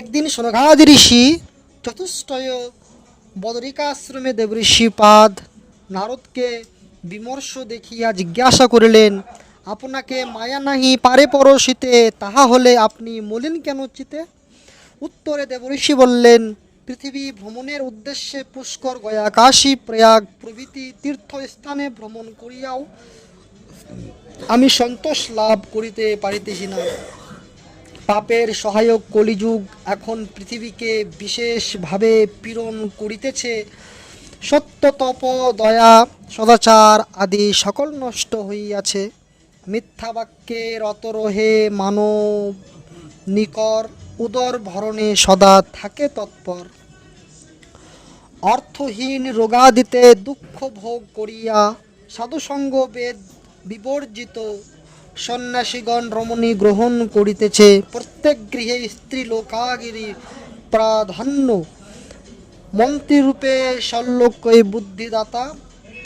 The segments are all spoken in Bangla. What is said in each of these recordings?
একদিন সনঘাদি ঋষি চতুষ্টয় বদরিকাশ্রমে দেবঋষি পাদ নারদকে বিমর্ষ দেখিয়া জিজ্ঞাসা করিলেন, আপনাকে মায়া নাহি পারে পরশিতে? তাহা হলে আপনি মলিন কেন চিতে? উত্তরে দেবঋষি বললেন, পৃথিবী ভ্রমণের উদ্দেশ্যে পুষ্কর গয়া কাশী প্রয়াগ প্রভৃতি তীর্থস্থানে ভ্রমণ করিয়াও আমি সন্তোষ লাভ করিতে পারিতেছি না। পাপের সহায়ক কলিযুগ এখন পৃথিবীকে বিশেষভাবে পীড়ন করিতেছে। সত্য তপ দয়া সদাচার আদি সকল নষ্ট হইয়াছে। মিথ্যা বাক্যের অতরহে মানব নিকর উদর ভরণে সদা থাকে তৎপর। অর্থহীন রোগাদিতে দুঃখ ভোগ করিয়া সাধুসঙ্গ বেদ বিবর্জিত সন্ন্যাসীগণ রমণী গ্রহণ করিতেছে। প্রত্যেক গৃহে স্ত্রী লোকাগিরি প্রাধান্য। মন্ত্রীরূপে শল্যকই বুদ্ধিদাতা।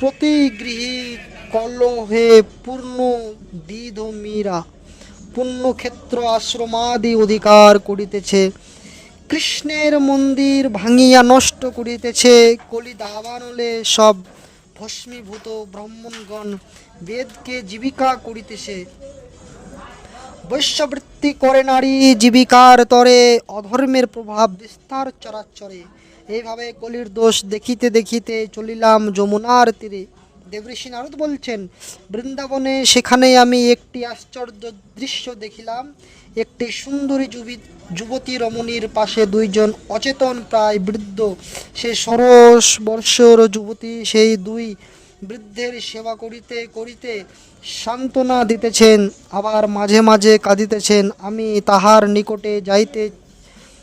প্রতি গৃহী কলহে পূর্ণ দ্বিধ মীরা পুণ্যক্ষেত্র আশ্রমাদি অধিকার করিতেছে। কৃষ্ণের মন্দির ভাঙিয়া নষ্ট করিতেছে। কলি দাবানলে সব ভস্মীভূত ব্রাহ্মণগণ বেদকে জীবিকা করিতেছে বৈশ্যবৃত্তি করে নারী জীবিকার তরে, অধর্মের প্রভাব বিস্তার চরাচরে। এইভাবে কলির দোষ দেখিতে দেখিতে চলিলাম যমুনার তীরে। দেবঋষি নারদ বলছেন, বৃন্দাবনে সেখানে আমি একটি আশ্চর্য দৃশ্য দেখিলাম। একটি সুন্দরী যুবি, যুবতী রমণীর পাশে দুইজন অচেতন প্রায় বৃদ্ধ। সে ষোড়শ বর্ষর যুবতী, সেই দুই বৃদ্ধের সেবা করিতে করিতে সান্ত্বনা দিতেছেন, আবার মাঝে মাঝে কাঁদিতেছেন, আমি তাহার নিকটে যাইতে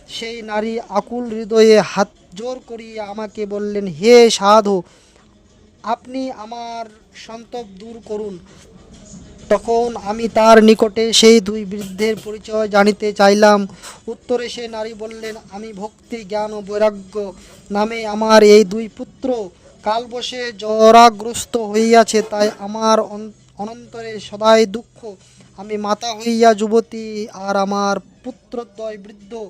সেই নারী আকুল হৃদয়ে হাত জোর করিয়া আমাকে বললেন, হে সাধু, আপনি আমার সন্তপ দূর করুন। তখন আমি তার নিকটে সেই দুই বৃদ্ধের পরিচয় জানিতে চাইলাম। উত্তরে সে নারী বললেন, আমি ভক্তি, জ্ঞান ও বৈরাগ্য নামে আমার এই দুই পুত্র কালবশে জরাগ্রস্ত হইয়াছে, তাই আমার অন- অনন্তরে সদাই দুঃখ। আমি মাতা হইয়া যুবতী আর আমার পুত্রদ্বয় বৃদ্ধ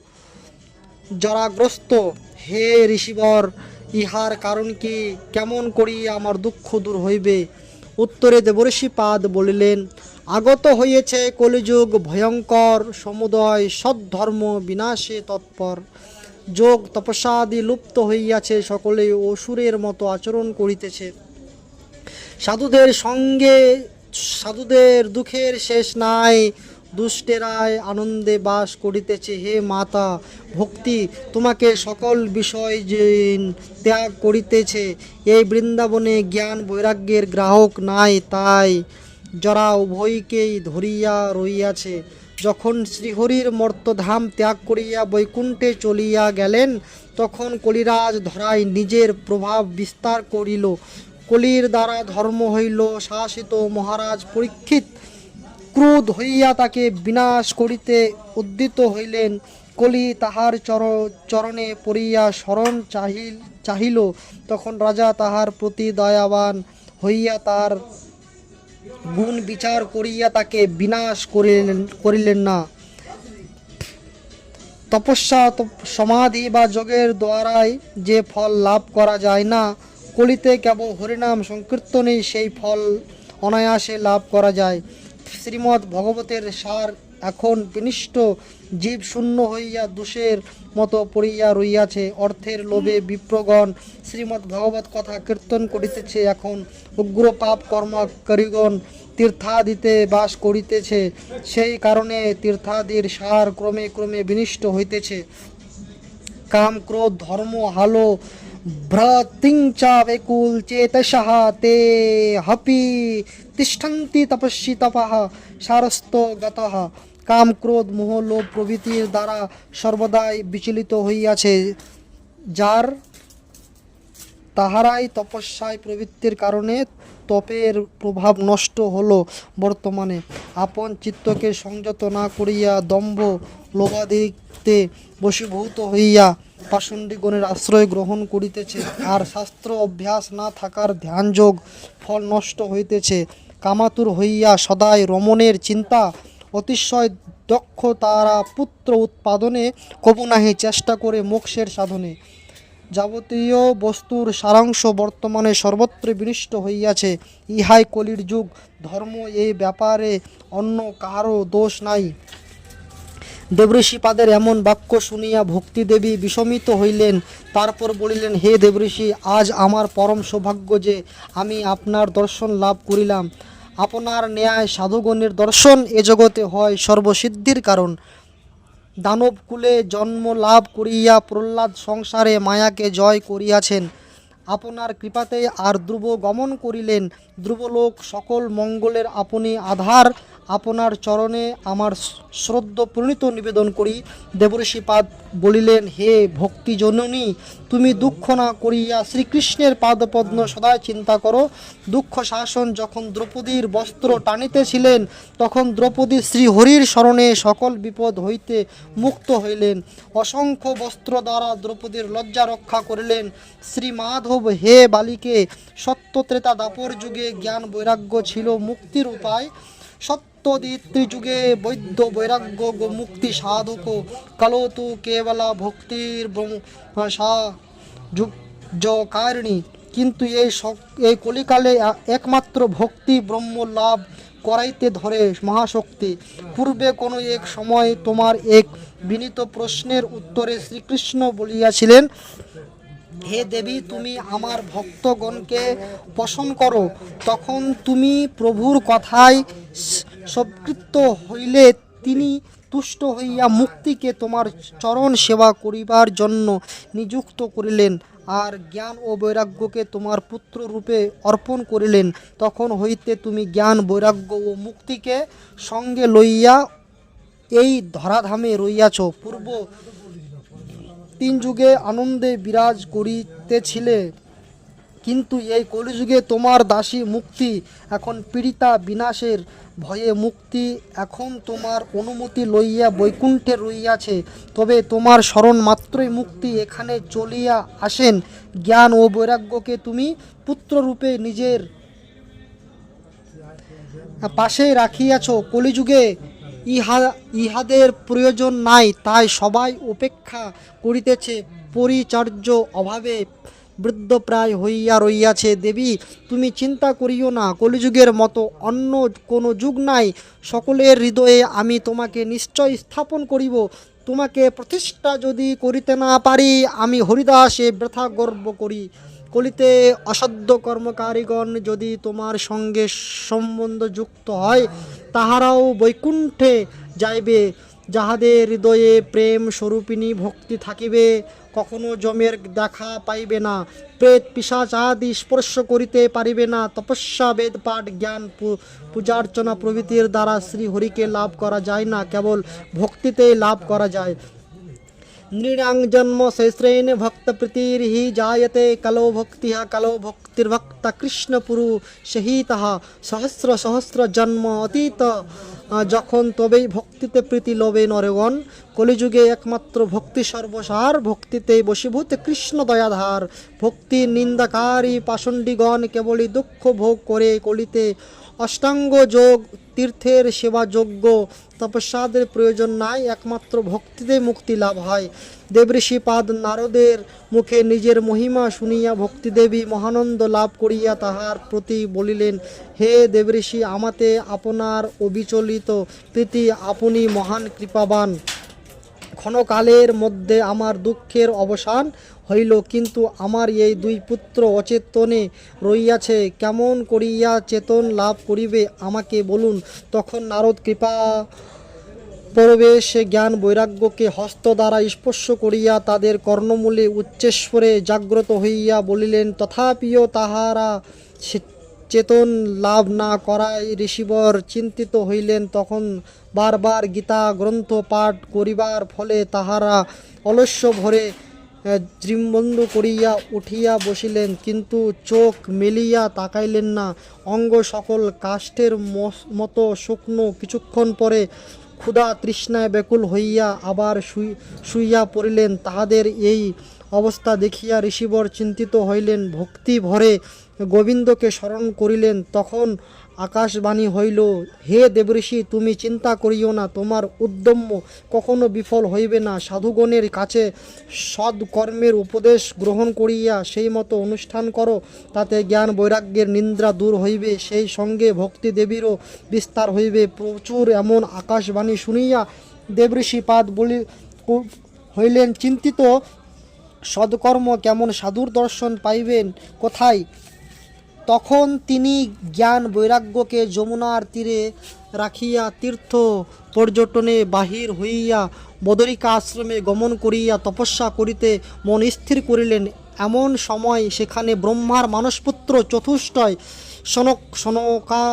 জরাগ্রস্ত। হে ঋষিবর, ইহার কারণ কি? কেমন করিয়া আমার দুঃখ দূর হইবে? উত্তরে দেবর্ষি পাদ বলিলেন, আগত হইয়েছে কলিযুগ ভয়ঙ্কর, সমুদয় সদ্ধর্ম বিনাশে তৎপর। যোগ তপস্যাদি লুপ্ত হইয়াছে, সকলে অসুরের মতো আচরণ করিতেছে। সাধুদের সঙ্গে, সাধুদের দুঃখের শেষ নাই দুষ্টেরায় আনন্দে বাস করিতেছে। হে মাতা, ভক্তি, তোমাকে সকল বিষয় ত্যাগ করিতেছে। এই বৃন্দাবনে জ্ঞান বৈরাগ্যের গ্রাহক নাই, তাই যারা উভয়কেই ধরিয়া রইয়াছে যখন শ্রীহরির মর্তধাম ত্যাগ করিয়া বৈকুণ্ঠে চলিয়া গেলেন, তখন কলিরাজ ধরায় নিজের প্রভাব বিস্তার করিল। কলির দ্বারা ধর্ম হইল শাসিত মহারাজ পরীক্ষিত। ক্রোধ হইয়া তাকে বিনাশ করিতে উদ্যত হইলেন। কলি তাহার চর চরণে পড়িয়া শরণ চাহিল চাহিল। তখন রাজা তাহার প্রতি দয়াবান হইয়া তার গুণ বিচার করিয়া তাকে বিনাশ করিলেন করিলেন না। তপস্যা তপ- সমাধি বা যোগের দ্বারাই যে ফল লাভ করা যায় না, কলিতে কেবল হরিনাম সংকীর্তনেই সেই ফল অনায়াসে লাভ করা যায়। শ্রীমদ্ ভগবতের সার এখন বিনিষ্ট জীব শূন্য হইয়া দোষের মতো পড়িয়া রইয়াছে। অর্থের লোভে বিপ্রগণ শ্রীমদ্ ভগবত কথা কীর্তন করিতেছে। এখন উগ্র পাপ কর্মকারীগণ তীর্থাদিতে বাস করিতেছে। সেই কারণে তীর্থাদির সার ক্রমে ক্রমে বিনিষ্ট হইতেছে। কাম, ক্রোধ, ধর্ম, হালো, ভ্রতিং চ বেকুল চেতসঃ তে হপি, তিষ্ঠন্তি তপস্বি তপঃ সারস্ত গতঃ। কাম, ক্রোধ, মোহ, লোভ প্রভৃতির দ্বারা সর্বদাই বিচলিত হইয়াছে, যার তাহারাই তপস্যায় প্রবৃত্তির কারণে তপের প্রভাব নষ্ট হলো বর্তমানে। আপন চিত্তকে সংযত না করিয়া দম্ভ লোভাদিতে বশীভূত হইয়া পাষণ্ডীগণের আশ্রয় গ্রহণ করিতেছে, আর শাস্ত্র অভ্যাস না থাকার ধ্যানযোগ ফল নষ্ট হইতেছে। কামাতুর হইয়া সদাই রমণের চিন্তা অতিশয় দক্ষ তারা পুত্র উৎপাদনে কবু নাহি চেষ্টা করে মোক্ষের সাধনে। যাবতীয় বস্তুর সারাংশ বর্তমানে সর্বত্র বিনিষ্ট হইয়াছে। ইহাই কলির যুগ, ধর্ম এই ব্যাপারে অন্য কাহারও দোষ নাই। দেবঋষিপাদের এমন বাক্য শুনিয়া ভক্তি দেবী বিষমিত হইলেন। তারপর বলিলেন, হে দেবঋষি, আজ আমার পরম সৌভাগ্য যে আমি আপনার দর্শন লাভ করিলাম। আপনার ন্যায় সাধুগণের দর্শন এ জগতে হয় সর্বসিদ্ধির কারণ। দানব কুলে জন্ম লাভ করিয়া প্রহ্লাদ সংসারে মায়াকে জয় করিয়াছেন। আপনার কৃপাতে আর ধ্রুব গমন করিলেন। ধ্রুবলোক সকল মঙ্গলের আপনি আধার। আপনার চরণে আমার শ্রদ্ধ প্রণীত নিবেদন করি। দেবঋষিপাদ বলিলেন, হে ভক্তি জননী তুমি দুঃখ না করিয়া শ্রীকৃষ্ণের পাদপদ্ম সদায় চিন্তা করো। দুঃখ শাসন যখন দ্রৌপদীর বস্ত্র টানিতেছিলেন, তখন দ্রৌপদী শ্রীহরির স্মরণে সকল বিপদ হইতে মুক্ত হইলেন। অসংখ্য বস্ত্র দ্বারা দ্রৌপদীর লজ্জা রক্ষা করিলেন। শ্রী মাধব হে বালিকে, সত্যত্রেতা দাপর যুগে জ্ঞান বৈরাগ্য ছিল মুক্তির উপায়। সত্যদিত্রি যুগে বৈদ্য বৈরাগ্য মুক্তি সাধক কলতু কেবলা ভক্তির কারিণী কিন্তু এই এই কলিকালে একমাত্র ভক্তি ব্রহ্ম লাভ করাইতে ধরে মহাশক্তি। পূর্বে কোনো এক সময় তোমার এক বিনীত প্রশ্নের উত্তরে শ্রীকৃষ্ণ বলিয়াছিলেন হে দেবী, তুমি আমার ভক্তগণকে পোষণ করো। তখন তুমি প্রভুর কথায় সম্পৃক্ত হইলে তিনি তুষ্ট হইয়া মুক্তিকে তোমার চরণ সেবা করিবার জন্য নিযুক্ত করিলেন আর জ্ঞান ও বৈরাগ্যকে তোমার পুত্র রূপে অর্পণ করিলেন। তখন হইতে তুমি জ্ঞান, বৈরাগ্য ও মুক্তিকে সঙ্গে লইয়া এই ধরাধামে রইয়াছ। পূর্ব তিন যুগে আনন্দে বিরাজ করিতেছিলে। কিন্তু এই কলিযুগে তোমার দাসী মুক্তি, এখন পীড়িতা বিনাশের ভয়ে মুক্তি, এখন তোমার অনুমতি লইয়া বৈকুণ্ঠে রইয়াছে। তবে তোমার স্মরণ মাত্রই মুক্তি এখানে চলিয়া আসেন। জ্ঞান ও বৈরাগ্যকে তুমি পুত্ররূপে নিজের পাশে রাখিয়াছ। কলিযুগে ইহা, ইহাদের প্রয়োজন নাই, তাই সবাই উপেক্ষা করিতেছে। পরিচর্য অভাবে বৃদ্ধপ্রায় হইয়া রইয়াছে। দেবী, তুমি চিন্তা করিও না, কলিযুগের মতো অন্য কোনো যুগ নাই। সকলের হৃদয়ে আমি তোমাকে নিশ্চয় স্থাপন করিব। তোমাকে প্রতিষ্ঠা যদি করিতে না পারি, আমি হরিদাসে ব্যথা গর্ব করি। কলিতে অসাধ্য কর্মকারীগণ যদি তোমার সঙ্গে সম্বন্ধ যুক্ত হয়, তাহারাও বৈকুণ্ঠে যাইবে। যাহাদের হৃদয়ে প্রেম স্বরূপিণী ভক্তি থাকিবে, কখনো জমের দেখা পাইবে না। প্রেত পিসাচ আদি স্পর্শ করিতে পারিবে না। তপস্যা, বেদ, পাঠ, জ্ঞান পূজার্চনা প্রভৃতির দ্বারা শ্রী হরিকে লাভ করা যায় না। কেবল ভক্তিতে লাভ করা যায়। নৃণাং জন্ম শেষ্রেণ ভক্তপ্রীতির্হি জায়তে কলো ভক্তি কলো ভক্তির্ভক্ত কৃষ্ণপুরু সহিত সহস্র সহস্র জন্ম অতীত যখন তবেই ভক্তিতে প্রীতি লোবে নরেগণ কলিযুগে একমাত্র ভক্তি সর্বসার ভক্তিতে বশীভূত কৃষ্ণ দয়াধার ভক্তি নিন্দাকারী পাষণ্ডিগণ কেবলই দুঃখ ভোগ করে কলিতে অষ্টাঙ্গ যোগ, তীর্থের সেবা যোগ্য, তপস্যাদের প্রয়োজন নাই, একমাত্র ভক্তিতে মুক্তি লাভ হয়। দেবঋষি পাদ নারদের মুখে নিজের মহিমা শুনিয়া ভক্তিদেবী মহানন্দ লাভ করিয়া তাহার প্রতি বলিলেন, হে দেবঋষি আমাতে আপনার অবিচলিত প্রীতি আপনি মহান কৃপাবান। ক্ষণকালের মধ্যে আমার দুঃখের অবসান হইল, কিন্তু আমার এই দুই পুত্র অচেতনে রইয়াছে কেমন করিয়া চেতন লাভ করিবে, আমাকে বলুন। তখন নারদ কৃপা প্রবেশ জ্ঞান বৈরাগ্যকে হস্ত দ্বারা স্পর্শ করিয়া তাদের কর্ণমূলে উচ্চেশ্বরে জাগ্রত হইয়া বলিলেন, তথাপিও তাহারা চেতন লাভ না করায় ঋষিবর চিন্তিত হইলেন। তখন বারবার গীতা গ্রন্থ পাঠ করিবার ফলে তাহারা অলস্য ভরে দৃম্বন্ধ করিয়া উঠিয়া বসিলেন, কিন্তু চোখ মেলিয়া তাকাইলেন না। অঙ্গ সকল কাষ্ঠের মতো শুকনো কিছুক্ষণ পরে ক্ষুধা তৃষ্ণায় ব্যাকুল হইয়া আবার শুই, শুইয়া পড়িলেন। তাহাদের এই অবস্থা দেখিয়া ঋষিবর চিন্তিত হইলেন। ভক্তি ভরে গোবিন্দকে স্মরণ করিলেন। তখন আকাশবাণী হইল, হে দেবঋষি, তুমি চিন্তা করিও না, তোমার উদ্যম্য কখনো বিফল হইবে না। সাধুগণের কাছে সৎকর্মের উপদেশ গ্রহণ করিয়া সেই মতো অনুষ্ঠান করো, তাতে জ্ঞান বৈরাগ্যের নিন্দ্রা দূর হইবে। সেই সঙ্গে ভক্তি দেবীরও বিস্তার হইবে। প্রচুর এমন আকাশবাণী শুনিয়া দেবঋষি পাদ বলি হইলেন, চিন্তিত? সৎকর্ম কেমন সাধুর দর্শন পাইবেন? কোথায় তখন তিনি জ্ঞান বৈরাগ্যকে যমুনার তীরে রাখিয়া তীর্থ পর্যটনে বাহির হইয়া বদরিকা আশ্রমে গমন করিয়া তপস্যা করিতে মন স্থির করিলেন। এমন সময় সেখানে ব্রহ্মার মানসপুত্র চতুষ্টয় সনক, সনকা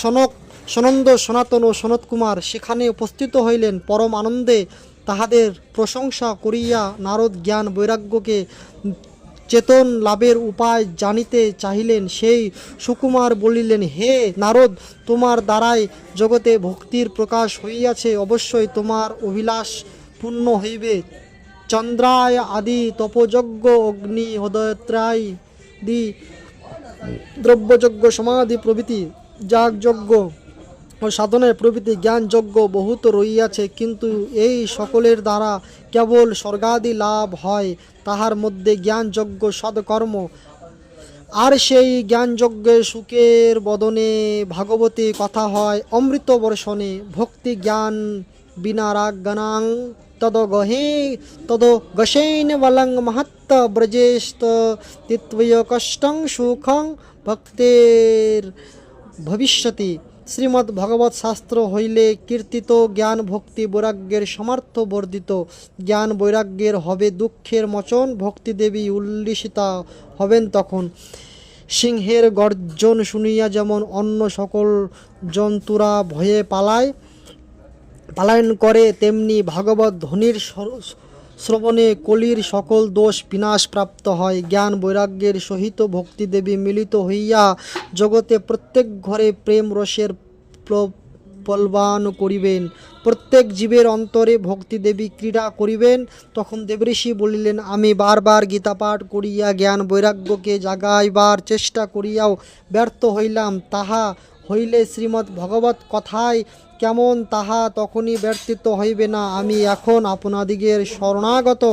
সনক, সনন্দ, সনাতন ও সনত কুমার সেখানে উপস্থিত হইলেন। পরম আনন্দে তাহাদের প্রশংসা করিয়া নারদ জ্ঞান বৈরাগ্যকে চেতন লাভের উপায় জানিতে চাহিলেন, সেই সুকুমার বলিলেন, হে নারদ, তোমার দ্বারাই জগতে ভক্তির প্রকাশ হইয়াছে, অবশ্যই তোমার অভিলাষ পূর্ণ হইবে। চন্দ্রায় আদি তপযজ্ঞ অগ্নি হদয়ত্রায় দি দ্রব্যযজ্ঞ সমাধি প্রভৃতি যাগযজ্ঞ। ও সাধনের প্রভৃতি জ্ঞানযজ্ঞ বহুত রইয়াছে কিন্তু এই সকলের দ্বারা কেবল স্বর্গাদি লাভ হয়, তাহার মধ্যে জ্ঞানযজ্ঞ সৎকর্ম। আর সেই জ্ঞানযজ্ঞে সুখের বদনে ভাগবতী কথা হয়, অমৃত বর্ষণে ভক্তি জ্ঞান বিনা রাগ গণাং তদ গহে, তদ গসেন বলং মহত্ত ব্রজেস্ত, তিত্বয় কষ্টং সুখং ভক্তের ভবিষ্যতি। শ্রীমদ্ ভগবত শাস্ত্র হইলে কীর্তিত জ্ঞান ভক্তি বৈরাগ্যের সমর্থ বর্ধিত। জ্ঞান বৈরাগ্যের হবে দুঃখের মোচন, ভক্তি দেবী উল্লিসিতা হবেন তখন। সিংহের গর্জন শুনিয়া যেমন অন্য সকল জন্তুরা ভয়ে পালায়, পালায়ন করে, তেমনি ভাগবত ধ্বনির শ্রবণে কলির সকল দোষ বিনাশ প্রাপ্ত হয়। জ্ঞান বৈরাগ্যের সহিত ভক্তিদেবী মিলিত হইয়া জগতে প্রত্যেক ঘরে প্রেম রসের প্রলবান করিবেন। প্রত্যেক জীবের অন্তরে ভক্তিদেবী ক্রীড়া করিবেন। তখন দেবঋষি বলিলেন, আমি বারবার গীতা পাঠ করিয়া জ্ঞান বৈরাগ্যকে জাগাইবার চেষ্টা করিয়াও ব্যর্থ হইলাম। তাহা হইলে শ্রীমদ্ ভগবত কথায় কেমন তাহা তখনই ব্যর্থিত হইবে না। আমি এখন আপনাদিগের শরণাগত।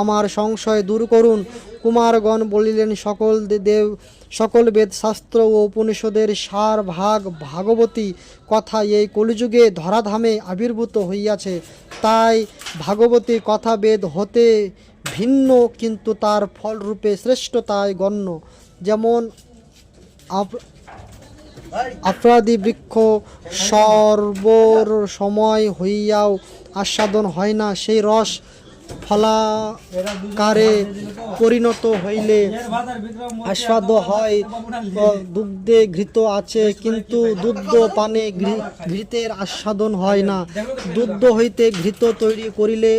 আমার সংশয় দূর করুন। কুমারগণ বলিলেন, সকল দেব সকল বেদ শাস্ত্র ও উপনিষদের সার ভাগ ভাগবতী। কথা এই কলিযুগে ধরাধামে আবির্ভূত হইয়াছে। তাই ভাগবতী কথা বেদ হতে ভিন্ন, কিন্তু তার ফলরূপে শ্রেষ্ঠতায় গণ্য। যেমন আফ্রাদি বৃক্ষ সর্বর সময় হইয়াও আস্বাদন হয় না, সেই রস ফলাকারে পরিণত হইলে আস্বাদ হয়। দুগ্ধে ঘৃত আছে, কিন্তু দুগ্ধ পানে ঘৃতের আস্বাদন হয় না। দুগ্ধ হইতে ঘৃত তৈরি করিলে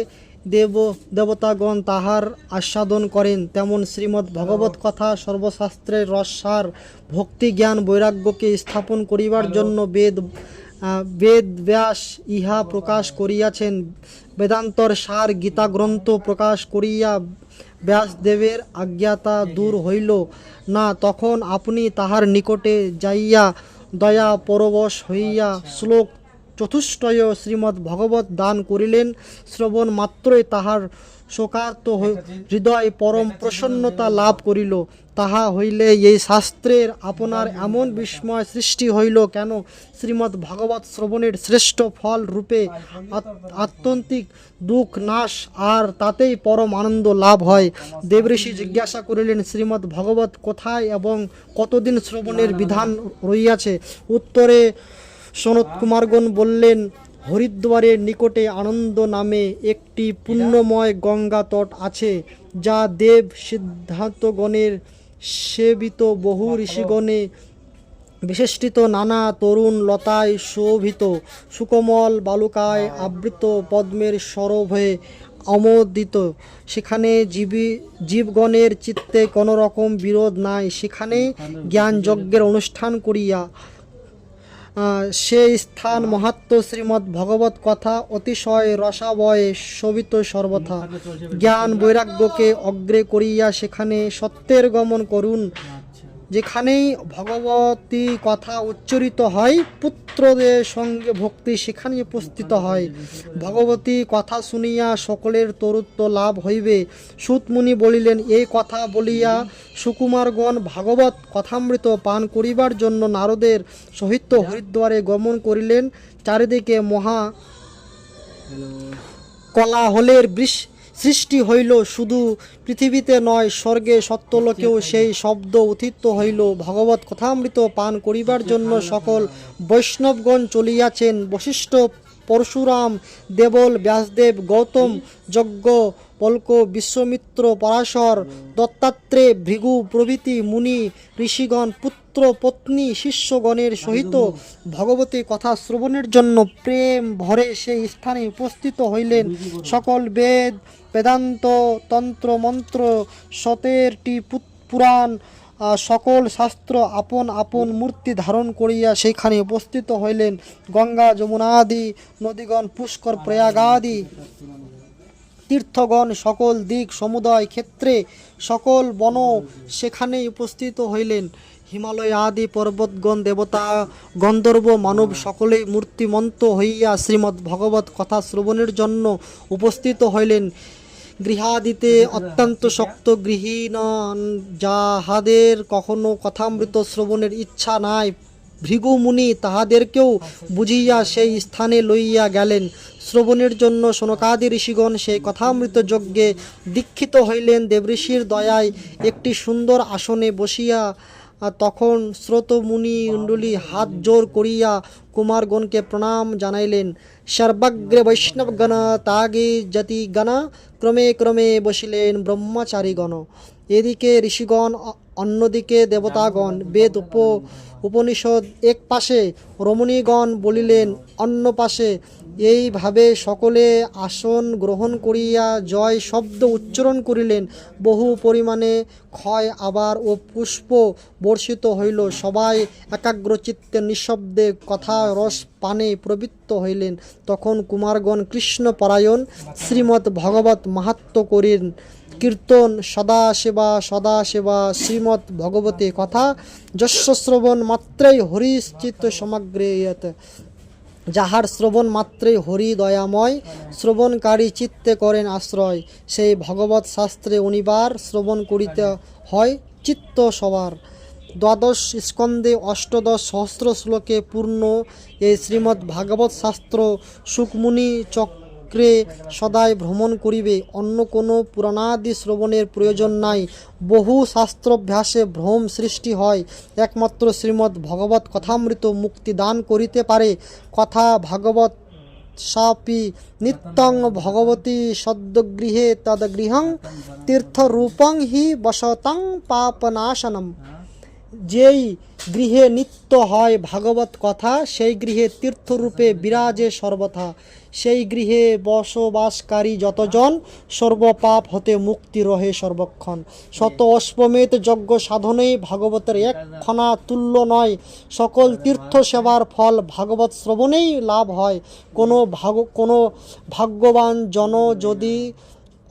দেব দেবতাগণ তাহার আস্বাদন করেন। তেমন শ্রীমদ্ ভগবত কথা সর্বশাস্ত্রের রসার ভক্তি জ্ঞান বৈরাগ্যকে স্থাপন করিবার জন্য বেদ বেদ ব্যাস ইহা প্রকাশ করিয়াছেন। বেদান্তর সার গীতা গ্রন্থ প্রকাশ করিয়া ব্যাসদেবের আজ্ঞাতা দূর হইল না তখন আপনি তাহার নিকটে যাইয়া দয়া পরবশ হইয়া শ্লোক চতুষ্টয় শ্রীমদ্ ভগবত দান করিলেন, শ্রবণ মাত্রই তাহার শোকার্ত হৃদয় পরম প্রসন্নতা লাভ করিল। তাহা হইলে এই শাস্ত্রের আপনার এমন বিস্ময় সৃষ্টি হইল কেন? শ্রীমদ্ ভগবত শ্রবণের শ্রেষ্ঠ ফল রূপে আত- আত্যন্তিক দুঃখ, নাশ আর তাতেই পরম আনন্দ লাভ হয়। দেবঋষি জিজ্ঞাসা করিলেন, শ্রীমদ্ ভগবত কোথায় এবং কতদিন শ্রবণের বিধান রইয়াছে উত্তরে সনত কুমারগণ বললেন, হরিদ্বারের নিকটে আনন্দ নামে একটি পুণ্যময় গঙ্গা তট আছে, যা দেব সিদ্ধান্তগণের সেবিত বহু ঋষিগণে বিশেষ্টিত। নানা তরুণ লতায় শোভিত, সুকোমল বালুকায় আবৃত পদ্মের সরভে অমোদিত সেখানে জীবী, জীবগণের চিত্তে কোনো রকম বিরোধ নাই। সেখানে জ্ঞানযজ্ঞের অনুষ্ঠান করিয়া সেই স্থান মহাত্ম শ্রীমৎ ভগবত কথা অতিশয় রসাবয়ে শোভিত সর্বথা। জ্ঞান বৈরাগ্যকে অগ্রে করিয়া সেখানে সত্যের গমন করুন। যেখানেই ভগবতী কথা উচ্চারিত হয় পুত্রদের সঙ্গে ভক্তি সেখানে উপস্থিত হয়। ভগবতী কথা শুনিয়া সকলের তরুত্ব লাভ হইবে। সুতমুনি বলিলেন এই কথা বলিয়া সুকুমারগণ ভাগবত কথামৃত পান করিবার জন্য নারদের সহিত হরিদ্বারে গমন করিলেন। চারিদিকে মহা কলাহলের বৃষ- সৃষ্টি হইল শুধু পৃথিবীতে নয় স্বর্গে সত্যলোকেও সেই শব্দ উথিত হইল। ভগবত কথামৃত পান করিবার জন্য সকল বৈষ্ণবগণ চলিয়াছেন। বশিষ্ঠ পরশুরাম দেবল ব্যাসদেব গৌতম যজ্ঞ পল্ক বিশ্বমিত্র পরাশর, দত্তাত্রে ভৃগু প্রভৃতি মুনি, ঋষিগণ পুত্র পত্নী শিষ্যগণের সহিত ভগবতী কথা শ্রবণের জন্য প্রেম ভরে সেই স্থানে উপস্থিত হইলেন। সকল বেদ, বেদান্ত, তন্ত্র, মন্ত্র, সতেরটি পুরাণ সকল শাস্ত্র আপন আপন মূর্তি ধারণ করিয়া সেইখানে উপস্থিত হইলেন। গঙ্গা যমুনা আদি নদীগণ, পুষ্কর প্রয়াগাদি তীর্থগণ সকল দিক সমুদয় ক্ষেত্রে সকল বন সেখানে উপস্থিত হইলেন। হিমালয় আদি পর্বতগণ, দেবতা, গন্ধর্ব, মানব সকলেই মূর্তিমন্ত হইয়া শ্রীমদ্ ভগবত কথা শ্রবণের জন্য উপস্থিত হইলেন। গৃহাদিতে অত্যন্ত শক্ত গৃহীন যাহাদের কখনো কথামৃত শ্রবণের ইচ্ছা নাই। ভৃগু মুনি তাহাদেরকেও বুঝিয়া সেই স্থানে লইয়া গেলেন। শ্রবণের জন্য সনকাদি ঋষিগণ সেই কথামৃত যজ্ঞে দীক্ষিত হইলেন। দেবঋষির দয়ায় একটি সুন্দর আসনে বসিয়া তখন স্রোত মুনি কুণ্ডলী হাত জোর করিয়া কুমারগণকে প্রণাম জানাইলেন। সর্বাগ্রে বৈষ্ণবগণ তাগে জাতি গণ ক্রমে ক্রমে বসিলেন ব্রহ্মচারীগণ। এদিকে ঋষিগণ অন্যদিকে দেবতাগণ বেদ উপ উপনিষদ এক পাশে রমণীগণ বলিলেন, অন্য পাশে। এইভাবে সকলে আসন গ্রহণ করিয়া জয় শব্দ উচ্চারণ করিলেন। বহু পরিমাণে ক্ষয় আবার ও পুষ্প বর্ষিত হইল। সবাই একাগ্রচিত্তে নিঃশব্দে কথা রস পানে প্রবৃত্ত হইলেন। তখন কুমারগণ কৃষ্ণ পরায়ণ শ্রীমৎ ভগবত মাহাত্ম করিন কীর্তন সদা সেবা সদা সেবা শ্রীমৎ ভগবতী কথা যস্য শ্রবণ মাত্রই হরিশ্চিত্ত সমগ্রে ইয়ত। যাহার শ্রবণ মাত্রই হরি দয়াময় শ্রবণকারী চিত্তে করেন আশ্রয়। সেই ভগবত শাস্ত্রে অনিবার শ্রবণ করিতে হয় চিত্ত সবার। দ্বাদশ স্কন্দে অষ্টদশ সহস্র শ্লোকে পূর্ণ এই শ্রীমদ্ ভাগবত শাস্ত্র সুকমুনি চক্রে সদাই ভ্রমণ করিবে, অন্য কোনো পুরাণাদি শ্রবণের প্রয়োজন নাই। বহু শাস্ত্রাভ্যাসে ভ্রম সৃষ্টি হয়, একমাত্র শ্রীমদ্ ভগবত কথামৃত মুক্তি দান করিতে পারে। কথা ভাগবত সাপি নিত্যং ভগবতী সদ্যগৃহে তদ্গৃহং তীর্থরূপং হি বসতং পাপনাশনম। যেই গৃহে নিত্য হয় ভাগবত কথা, সেই গৃহে তীর্থরূপে বিরাজে সর্বথা। সেই গৃহে বসবাসকারী যতজন সর্বপাপ হতে মুক্তি রহে সর্বক্ষণ। শত অশ্বমেধ যজ্ঞ সাধনেই ভাগবতের এক ক্ষণা তুল্য নয়। সকল তীর্থ সেবার ফল ভাগবত শ্রবণেই লাভ হয়। কোনো ভাগ কোনো ভাগ্যবান জন যদি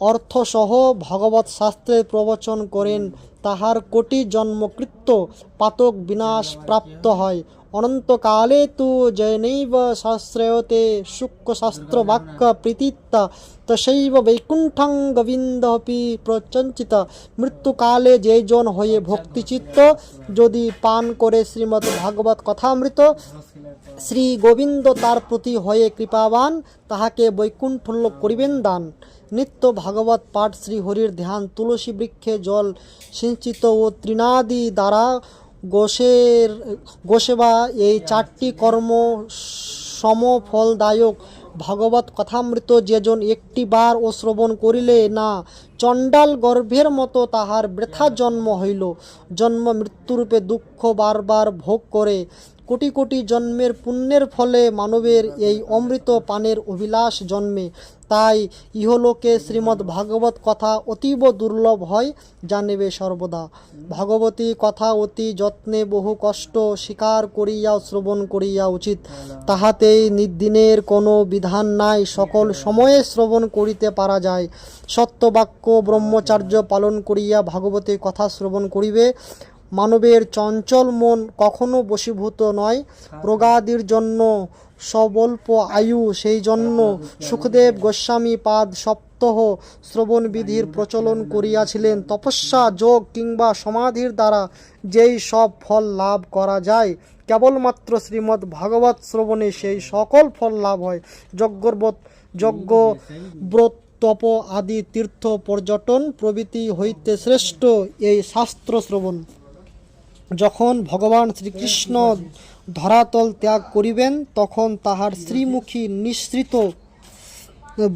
অর্থসহ ভগবত শাস্ত্রের প্রবচন করেন, তাহার কোটি জন্মকৃত্য পাতক বিনাশ প্রাপ্ত হয়। অনন্তকালে তু জয়নৈব শাস্ত্রয়তে শুক্রশাস্ত্র বাক্য প্রীতিত্তা তসৈব বৈকুণ্ঠং গোবিন্দপি প্রচঞ্চিত মৃত্যুকালে যেজন হয়ে ভক্তিচিত্ত যদি পান করে শ্রীমৎ ভাগবত কথামৃত শ্রী গোবিন্দ তার প্রতি হয়ে কৃপাবান তাহাকে বৈকুণ্ঠ লোক করিবেন দান নিত্য ভাগবত পাঠ শ্রীহরির ধ্যান তুলসী বৃক্ষে জল সিঞ্চিত ও তৃণাদি দ্বারা গোষের গোসেবা এই চারটি কর্ম সমফলদায়ক। ভাগবত কথামৃত যেজন একটি বার ও শ্রবণ করিলে না, চণ্ডাল গর্ভের মতো তাহার বৃথা জন্ম হইল। জন্ম মৃত্যুরূপে দুঃখ বারবার ভোগ করে। কোটি কোটি জন্মের পুণ্যের ফলে মানবের এই অমৃত পানের অভিলাষ জন্মে। তাই ইহলোকে শ্রীমদ্ ভাগবত কথা অতীব দুর্লভ হয়, জানিবে সর্বদা। ভগবতী কথা অতি যত্নে বহু কষ্ট স্বীকার করিয়া শ্রবণ করিয়া উচিত। তাহাতেই নির্দিনের কোনো বিধান নাই, সকল সময়ে শ্রবণ করিতে পারা যায়। সত্যবাক্য ব্রহ্মচার্য পালন করিয়া ভাগবতী কথা শ্রবণ করিবে। মানবের চঞ্চল মন কখনো বশীভূত নয়। প্রগাদির জন্য সবল্প আয়ু সেই জন্য সুখদেব গোস্বামী পাদ সপ্তহ শ্রবণ বিধির প্রচলন করিয়াছিলেন। তপস্যা যোগ কিংবা সমাধির দ্বারা যেই সব ফল লাভ করা যায় কেবলমাত্র শ্রীমদ্ ভাগবত শ্রবণে সেই সকল ফল লাভ হয়। যজ্ঞব্রত যজ্ঞ ব্রত তপ আদি তীর্থ পর্যটন প্রভৃতি হইতে শ্রেষ্ঠ এই শাস্ত্র শ্রবণ। যখন ভগবান শ্রীকৃষ্ণ ধরাতল ত্যাগ করিবেন, তখন তাহার শ্রীমুখী নিঃসৃত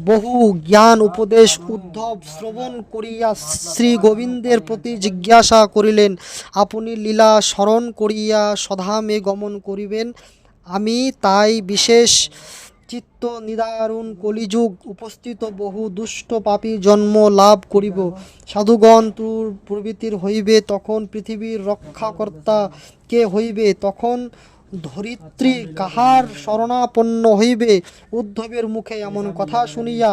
বহু জ্ঞান উপদেশ উদ্ধব শ্রবণ করিয়া শ্রী গোবিন্দের প্রতি জিজ্ঞাসা করিলেন, আপনি লীলা স্মরণ করিয়া সধামে গমন করিবেন? আমি তাই বিশেষ চিত্ত নিদারুণ কলিযুগ উপস্থিত বহু দুষ্ট পাপী জন্ম লাভ করিব। সাধুগণ তুর প্রবৃত্তির হইবে, তখন পৃথিবীর রক্ষাকর্তা কে হইবে? তখন ধরিত্রী কাহার শরণাপন্ন হইবে? উদ্ধবের মুখে এমন কথা শুনিয়া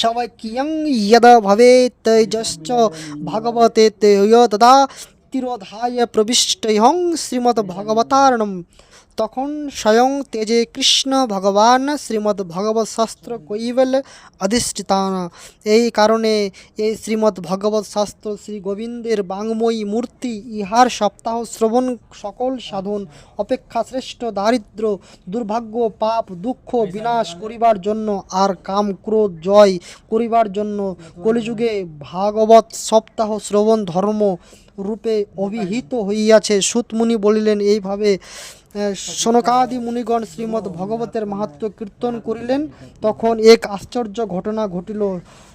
সবাইকিয়ং ইয়দা ভাবে তৈজশ্চ ভগবতে তৈয় তদা তিরোধায় প্রবিষ্ট হং শ্রীমদ্ ভগবতারণম। তখন স্বয়ং তেজে কৃষ্ণ ভগবান শ্রীমদ্ ভগবত শাস্ত্র কৈবল অধিষ্ঠিতান। এই কারণে এই শ্রীমদ্ ভগবত শাস্ত্র শ্রী গোবিন্দের বাংময়ী মূর্তি ইহার সপ্তাহ শ্রবণ সকল সাধন, অপেক্ষা শ্রেষ্ঠ দারিদ্র দুর্ভাগ্য, পাপ, দুঃখ বিনাশ করিবার জন্য আর কাম ক্রোধ জয় করিবার জন্য কলিযুগে ভাগবত সপ্তাহ শ্রবণ ধর্ম রূপে অভিহিত হইয়াছে। সুতমুনি বলিলেন, এইভাবে সনকাদি মুনিগণ শ্রীমদ্ ভগবতের মাহাত্ম্য কীর্তন করিলেন, তখন এক আশ্চর্য ঘটনা ঘটিল।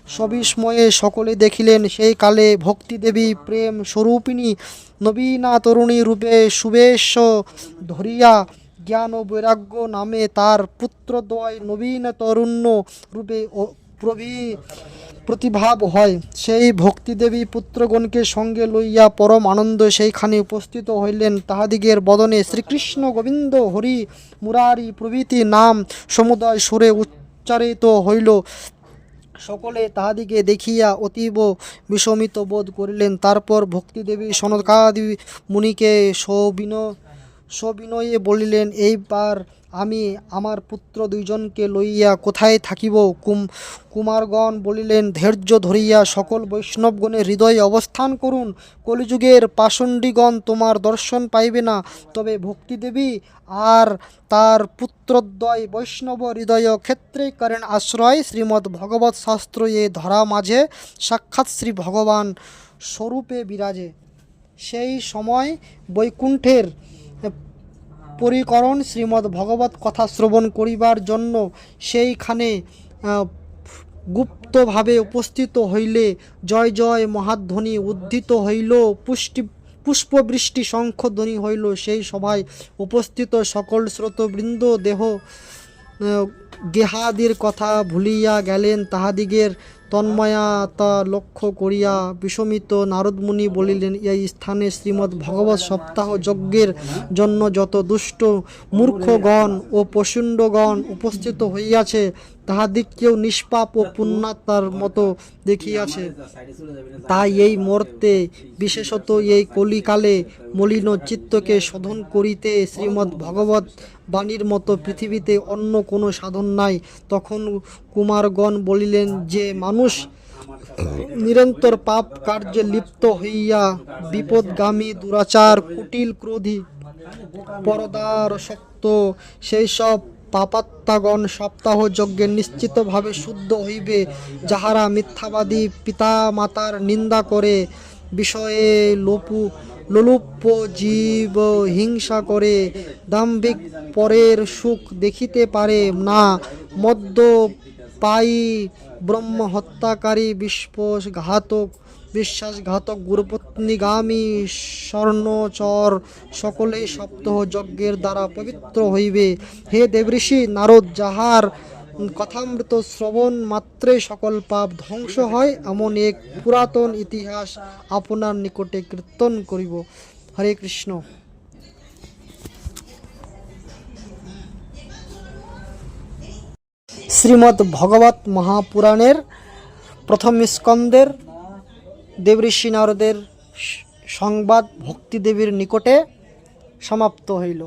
সবিস্ময়ে সকলে দেখিলেন, সেই কালে ভক্তিদেবী প্রেম স্বরূপিণী নবীনা তরুণী রূপে সুবেশ ধরিয়া জ্ঞান ও বৈরাগ্য নামে তার পুত্রদ্বয় নবীন তরুণ্য রূপে প্রতিভাব হয়। সেই ভক্তিদেবী পুত্রগণকে সঙ্গে লইয়া পরম আনন্দ সেইখানে উপস্থিত হইলেন। তাহাদিগের বদনে শ্রীকৃষ্ণ গোবিন্দ হরি মুরারি প্রভৃতি নাম সমুদয় সুরে উচ্চারিত হইল। সকলে তাহাদিকে দেখিয়া অতীব বিষমিত বোধ করিলেন। তারপর ভক্তিদেবী সনকাদি মুনিকে সবিন সবিনয়ে বলিলেন, এইবার আমি আমার পুত্র দুইজনকে লইয়া কোথায় থাকিব? কুম, কুমারগণ বলিলেন, ধৈর্য ধরিয়া সকল বৈষ্ণবগণের হৃদয়ে অবস্থান করুন। কলিযুগের পাষণ্ডীগণ তোমার দর্শন পাইবে না। তবে ভক্তিদেবী আর তার পুত্রদ্বয় বৈষ্ণব হৃদয় ক্ষেত্রে করেন আশ্রয়। শ্রীমদ্ ভগবত শাস্ত্র এ ধরা মাঝে সাক্ষাৎ শ্রী ভগবান স্বরূপে বিরাজে। সেই সময় বৈকুণ্ঠের পরিকরণ, শ্রীমদ্ ভগবত কথা শ্রবণ করিবার জন্য সেইখানে গুপ্তভাবে উপস্থিত হইলে জয় জয় মহাধ্বনি উদ্ধৃত হইল, পুষ্টি, পুষ্পবৃষ্টি শঙ্খধ্বনি হইল, সেই সভায় উপস্থিত সকল শ্রোতবৃন্দ, দেহ গেহাদির কথা ভুলিয়া গেলেন, তাহাদিগের তন্ময়াতা লক্ষ্য করিয়া বিষমিত নারদমুনি বলিলেন, এই স্থানে শ্রীমদ্ ভগবৎ সপ্তাহ যজ্ঞের জন্য যত দুষ্ট মূর্খগণ ও পশুণ্ডগণ উপস্থিত হইয়াছে তাহাদিগকেও নিষ্পাপ ও পুণ্যাত্মার মতো দেখিয়াছে। তাই এই মুহূর্তে বিশেষত এই কলিকালে মলিন চিত্তকে শোধন করিতে শ্রীমদ্ ভগবত বাণীর মতো পৃথিবীতে অন্য কোনো সাধন নাই। তখন কুমারগণ বলিলেন যে, মানুষ নিরন্তর পাপ কার্যে লিপ্ত হইয়া বিপদগামী দুরাচার, কুটিল ক্রোধী, পরদার শক্ত, সেই সব পাপাত্মাগণ সপ্তাহ যজ্ঞে নিশ্চিতভাবে শুদ্ধ হইবে, যাহারা মিথ্যাবাদী পিতা মাতার নিন্দা করে, বিষয়ে লোপু লোলুপ্য জীব হিংসা করে, দাম্ভিক পরের সুখ দেখিতে পারে না মদ্য পাই ব্রহ্ম হত্যাকারী বিশ্বাসঘাতক বিশ্বাসঘাতক গুরুপত্নীগামী স্বর্ণচর সকলেই সপ্তাহ যজ্ঞের দ্বারা পবিত্র হইবে। হে দেবঋষি, নারদ, যাহার কথামৃত শ্রবণ মাত্রে সকল পাপ ধ্বংস হয়, এমন এক পুরাতন ইতিহাস আপনার নিকটে কীর্তন করিব। হরে কৃষ্ণ। শ্রীমদ্ ভগবত মহাপুরাণের প্রথম স্কন্দের দেবঋষি নারদের সংবাদ ভক্তিদেবীর নিকটে সমাপ্ত হইল।